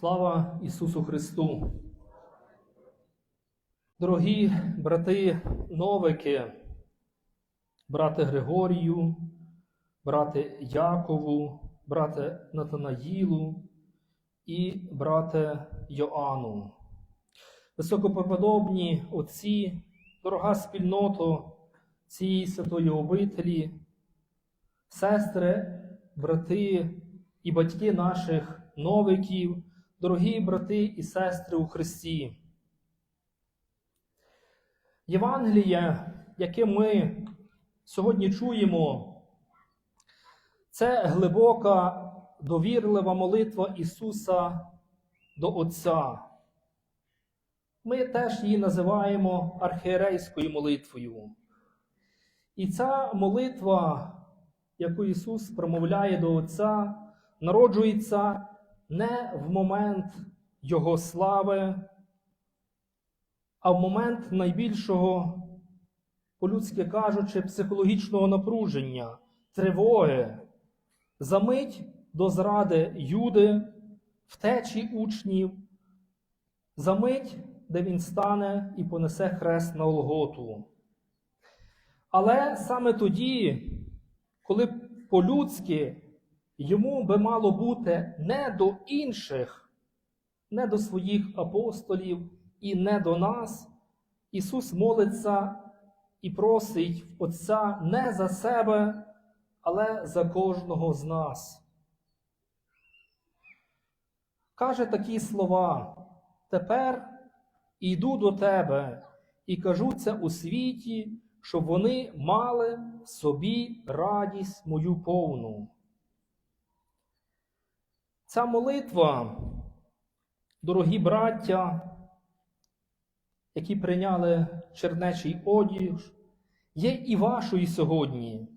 Слава Ісусу Христу! Дорогі брати Новики, брате Григорію, брате Якову, брате Натанаїлу і брате Йоанну. Високопреподобні отці, дорога спільното цієї святої обителі, сестри, брати і батьки наших новиків, дорогі брати і сестри у Христі. Євангеліє, яке ми сьогодні чуємо, це глибока, довірлива молитва Ісуса до Отця. Ми теж її називаємо архієрейською молитвою. І ця молитва, яку Ісус промовляє до Отця, народжується не в момент Його слави, а в момент найбільшого, по-людськи кажучи, психологічного напруження, тривоги, за мить до зради Юди, втечі учнів, за мить, де він стане і понесе хрест на Олготу. Але саме тоді, коли по-людськи йому би мало бути не до інших, не до своїх апостолів і не до нас, Ісус молиться і просить Отця не за себе, але за кожного з нас. Каже такі слова: Тепер іду до тебе і кажу це у світі, щоб вони мали собі радість мою повну. Ця молитва, дорогі браття, які прийняли чернечий одіж, є і вашою сьогодні.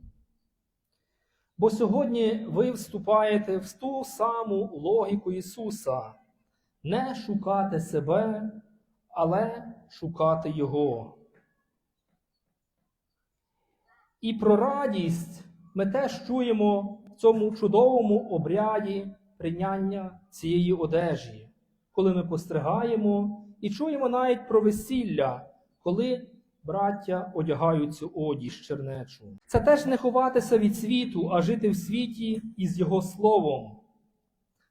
Бо сьогодні ви вступаєте в ту саму логіку Ісуса не шукати себе, але шукати Його. І про радість ми теж чуємо в цьому чудовому обряді прийняння цієї одежі, коли ми постригаємо і чуємо навіть про весілля, коли браття одягають цю одіж чернечу. Це теж не ховатися від світу, а жити в світі із Його словом,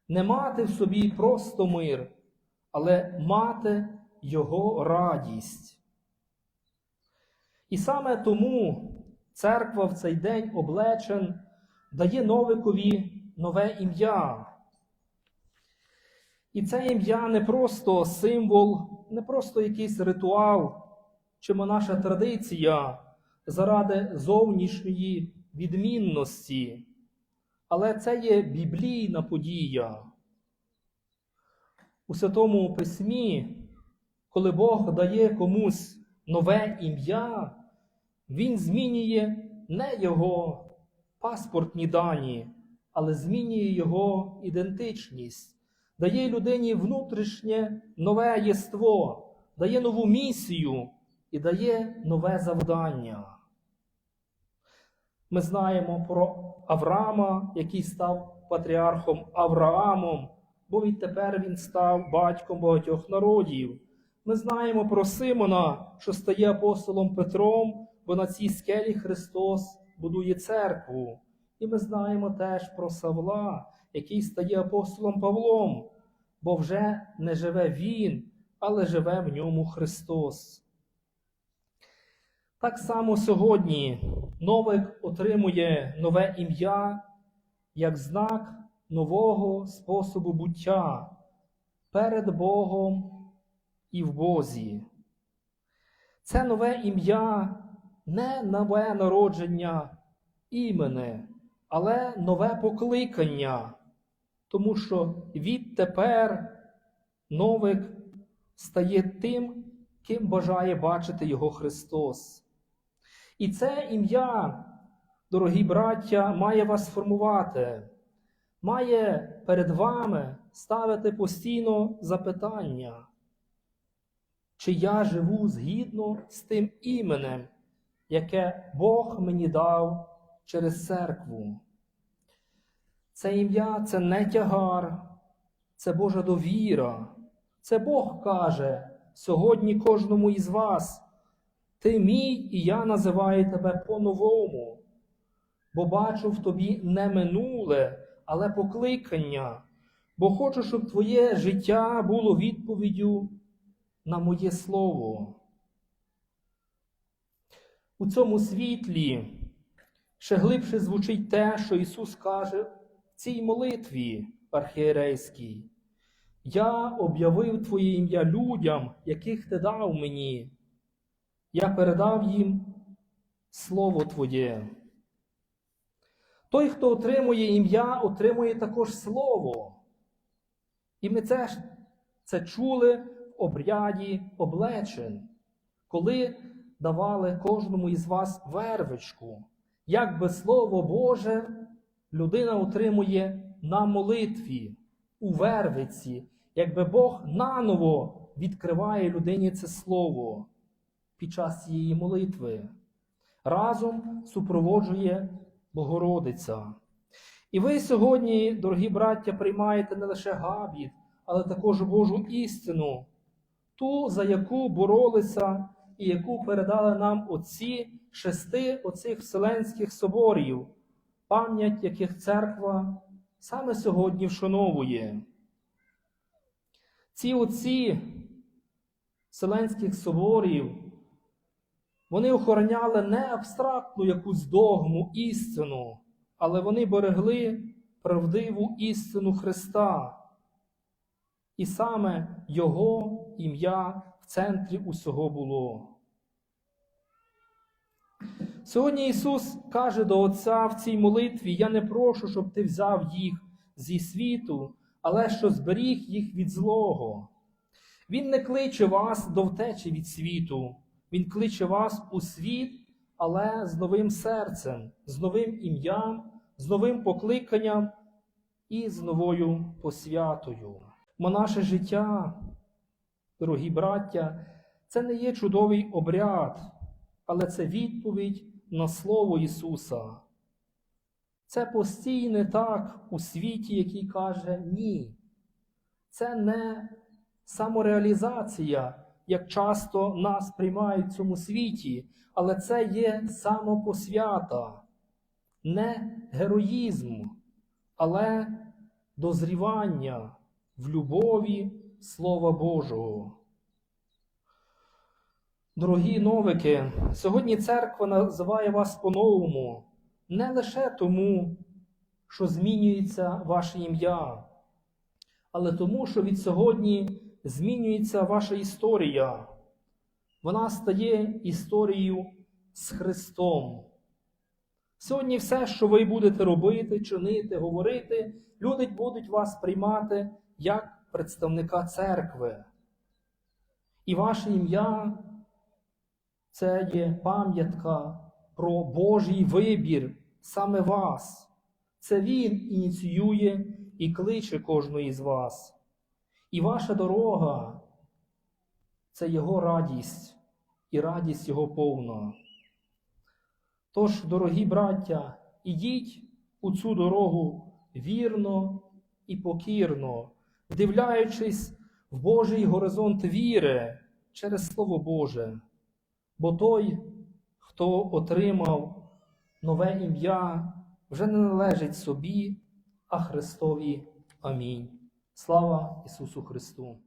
не мати в собі просто мир, але мати Його радість. І саме тому церква в цей день облечен дає новикові нове ім'я. І це ім'я не просто символ, не просто якийсь ритуал чи наша традиція заради зовнішньої відмінності, але це є біблійна подія. У Святому Письмі, коли Бог дає комусь нове ім'я, Він змінює не його паспортні дані, але змінює його ідентичність дає людині внутрішнє нове єство, дає нову місію і дає нове завдання. Ми знаємо про Авраама, який став патріархом Авраамом, бо відтепер він став батьком багатьох народів. Ми знаємо про Симона, що стає апостолом Петром, бо на цій скелі Христос будує церкву. І ми знаємо теж про Савла, який стає апостолом Павлом, бо вже не живе Він, але живе в ньому Христос. Так само сьогодні новик отримує нове ім'я як знак нового способу буття перед Богом і в Бозі. Це нове ім'я не нове народження імени, але нове покликання тому що відтепер новик стає тим, ким бажає бачити його Христос. І це ім'я, дорогі браття, має вас формувати, має перед вами ставити постійно запитання, чи я живу згідно з тим іменем, яке Бог мені дав через церкву. Це ім'я це не тягар, це Божа довіра. Це Бог каже сьогодні кожному із вас. Ти мій, і я називаю тебе по-новому, бо бачу в тобі не минуле, але покликання, бо хочу, щоб твоє життя було відповіддю на моє слово. У цьому світлі ще глибше звучить те, що Ісус каже цій молитві архієрейській. Я об'явив Твоє ім'я людям, яких ти дав мені. Я передав їм Слово Твоє. Той, хто отримує ім'я, отримує також Слово. І ми це, це чули в обряді облечень, коли давали кожному із вас вервичку. Як би Слово Боже людина отримує на молитві, у вервиці, якби Бог наново відкриває людині це Слово під час цієї молитви. Разом супроводжує Богородиця. І ви сьогодні, дорогі браття, приймаєте не лише габіт, але також Божу істину, ту, за яку боролися і яку передали нам отці шести оцих Вселенських соборів, пам'ять яких церква саме сьогодні вшановує. Ці отці Вселенських соборів, вони охороняли не абстрактну якусь догму, істину, але вони берегли правдиву істину Христа. І саме Його ім'я в центрі усього було. Сьогодні Ісус каже до Отця в цій молитві: Я не прошу, щоб ти взяв їх зі світу, але що зберіг їх від злого. Він не кличе вас до втечі від світу, Він кличе вас у світ, але з новим серцем, з новим ім'ям, з новим покликанням і з новою посвятою. Мо наше життя, дорогі браття, це не є чудовий обряд, але це відповідь на Слово Ісуса. Це постійне так у світі, який каже ні. Це не самореалізація, як часто нас приймають в цьому світі, але це є самопосвята, не героїзм, але дозрівання в любові Слова Божого. Дорогі новики, сьогодні церква називає вас по-новому не лише тому, що змінюється ваше ім'я, але тому, що від сьогодні змінюється ваша історія. Вона стає історією з Христом. Сьогодні все, що ви будете робити, чинити, говорити, люди будуть вас приймати як представника церкви. І ваше ім'я це є пам'ятка про Божий вибір саме вас. Це Він ініціює і кличе кожного з вас. І ваша дорога це Його радість і радість Його повна. Тож, дорогі браття, ідіть у цю дорогу вірно і покірно, вдивляючись в Божий горизонт віри через Слово Боже. Бо той, хто отримав нове ім'я, вже не належить собі, а Христові. Амінь. Слава Ісусу Христу!